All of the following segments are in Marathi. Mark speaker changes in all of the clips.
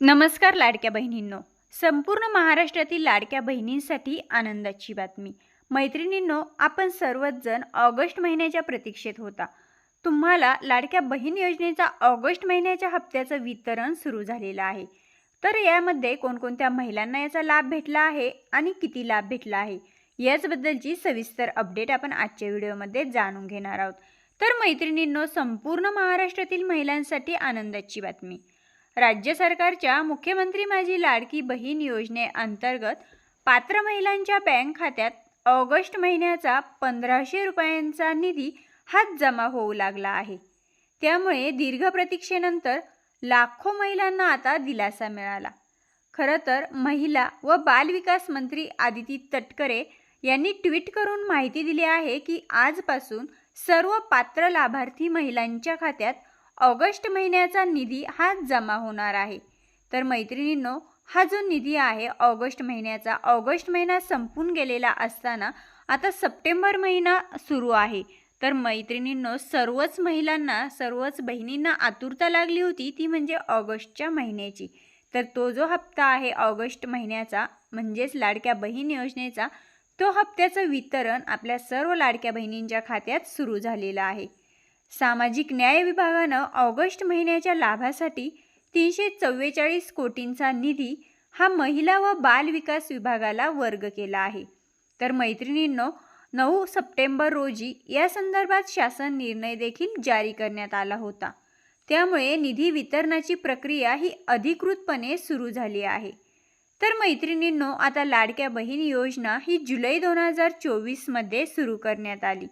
Speaker 1: नमस्कार लाडक्या बहिणींनो. संपूर्ण महाराष्ट्रातील लाडक्या बहिणींसाठी आनंदाची बातमी. मैत्रिणींनो आपण सर्वच जण ऑगस्ट महिन्याच्या प्रतीक्षेत होता. तुम्हाला लाडक्या बहीण योजनेचा ऑगस्ट महिन्याच्या हप्त्याचं वितरण सुरू झालेलं आहे. तर यामध्ये कोणकोणत्या महिलांना याचा लाभ भेटला आहे आणि किती लाभ भेटला आहे याचबद्दलची सविस्तर अपडेट आपण आजच्या व्हिडिओमध्ये जाणून घेणार आहोत. तर मैत्रिणींनो संपूर्ण महाराष्ट्रातील महिलांसाठी आनंदाची बातमी. राज्य सरकारच्या मुख्यमंत्री माझी लाडकी बहीण योजनेअंतर्गत पात्र महिलांच्या बँक खात्यात ऑगस्ट महिन्याचा पंधराशे रुपयांचा निधी हात जमा होऊ लागला आहे. त्यामुळे दीर्घ प्रतीक्षेनंतर लाखो महिलांना आता दिलासा मिळाला. खरं तर महिला व बालविकास मंत्री आदिती तटकरे यांनी ट्विट करून माहिती दिली आहे की आजपासून सर्व पात्र लाभार्थी महिलांच्या खात्यात ऑगस्ट महिन्याचा निधी हा जमा होणार आहे. तर मैत्रिणींनो हा जो निधी आहे ऑगस्ट महिन्याचा ऑगस्ट महिना संपून गेलेला असताना आता सप्टेंबर महिना सुरू आहे. तर मैत्रिणींनो सर्वच महिलांना सर्वच बहिणींना आतुरता लागली होती ती म्हणजे ऑगस्टच्या महिन्याची. तर तो जो हप्ता आहे ऑगस्ट महिन्याचा म्हणजेच लाडक्या बहीण योजनेचा तो हप्त्याचं वितरण आपल्या सर्व लाडक्या बहिणींच्या खात्यात सुरू झालेलं आहे. सामाजिक न्याय विभागानं ऑगस्ट महिन्याच्या लाभासाठी तीनशे चव्वेचाळीस कोटींचा निधी हा महिला व बाल विकास विभागाला वर्ग केला आहे. तर मैत्रिणींनो नऊ सप्टेंबर रोजी या संदर्भात शासन निर्णय देखील जारी करण्यात आला होता. त्यामुळे निधी वितरणाची प्रक्रिया ही अधिकृतपणे सुरू झाली आहे. तर मैत्रिणींनो आता लाडक्या बहीण योजना ही जुलै दोन हजार चोवीसमध्ये सुरू करण्यात आली.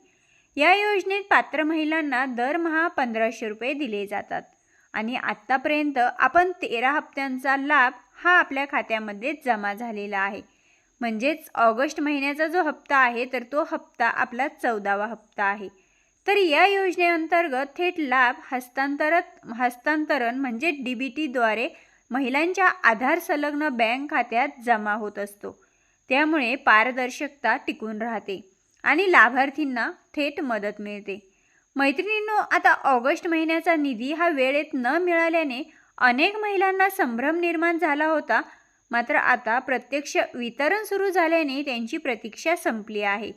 Speaker 1: या योजनेत पात्र महिलांना दरमहा पंधराशे रुपये दिले जातात. आणि आत्तापर्यंत आपण तेरा हप्त्यांचा लाभ हा आपल्या खात्यामध्ये जमा झालेला आहे. म्हणजेच ऑगस्ट महिन्याचा जो हप्ता आहे तर तो हप्ता आपला चौदावा हप्ता आहे. तर या योजनेअंतर्गत थेट लाभ हस्तांतरत हस्तांतरण म्हणजे डी बी टीद्वारे महिलांच्या आधार संलग्न बँक खात्यात जमा होत असतो. त्यामुळे पारदर्शकता टिकून राहते. आणि लाभार्थींना थेट मदत मिळते. मैत्रिणींनो आता ऑगस्ट महिन्याचा निधी हा वेळेत न मिळाल्याने अनेक महिलांना संभ्रम निर्माण झाला होता. मात्र आता प्रत्यक्ष वितरण सुरू झाल्याने त्यांची प्रतीक्षा संपली आहे.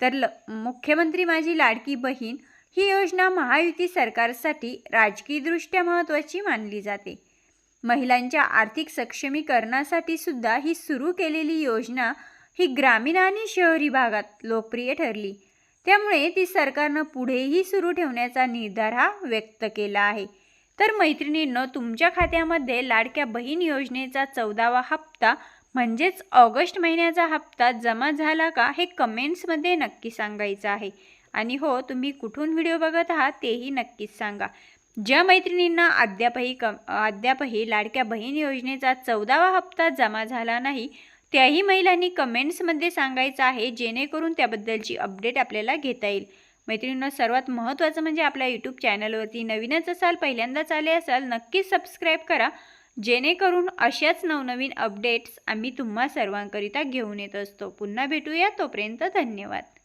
Speaker 1: तर ल मुख्यमंत्री माझी लाडकी बहीण ही योजना महायुती सरकारसाठी राजकीयदृष्ट्या महत्त्वाची मानली जाते. महिलांच्या आर्थिक सक्षमीकरणासाठी सुद्धा ही सुरू केलेली योजना ही ग्रामीण आणि शहरी भागात लोकप्रिय ठरली. त्यामुळे ती सरकारनं पुढेही सुरू ठेवण्याचा निर्धार हा व्यक्त केला आहे. तर मैत्रिणींनं तुमच्या खात्यामध्ये लाडक्या बहीण योजनेचा चौदावा हप्ता म्हणजेच ऑगस्ट महिन्याचा हप्ता जमा झाला का हे कमेंट्समध्ये नक्की सांगायचं आहे. आणि हो तुम्ही कुठून व्हिडिओ बघत आहात तेही नक्कीच सांगा. ज्या मैत्रिणींना अद्यापही कम अद्यापही लाडक्या बहीण योजनेचा चौदावा हप्ता जमा झाला नाही त्याही महिलांनी कमेंट्समध्ये सांगायचं आहे जेणेकरून त्याबद्दलची अपडेट आपल्याला घेता येईल. मैत्रिणींना सर्वात महत्त्वाचं म्हणजे आपल्या यूट्यूब चॅनलवरती नवीनच असाल पहिल्यांदाच आले असाल नक्कीच सबस्क्राईब करा. जेणेकरून अशाच नवनवीन अपडेट्स आम्ही तुम्हा सर्वांकरिता घेऊन येत असतो. पुन्हा भेटूया. तोपर्यंत धन्यवाद.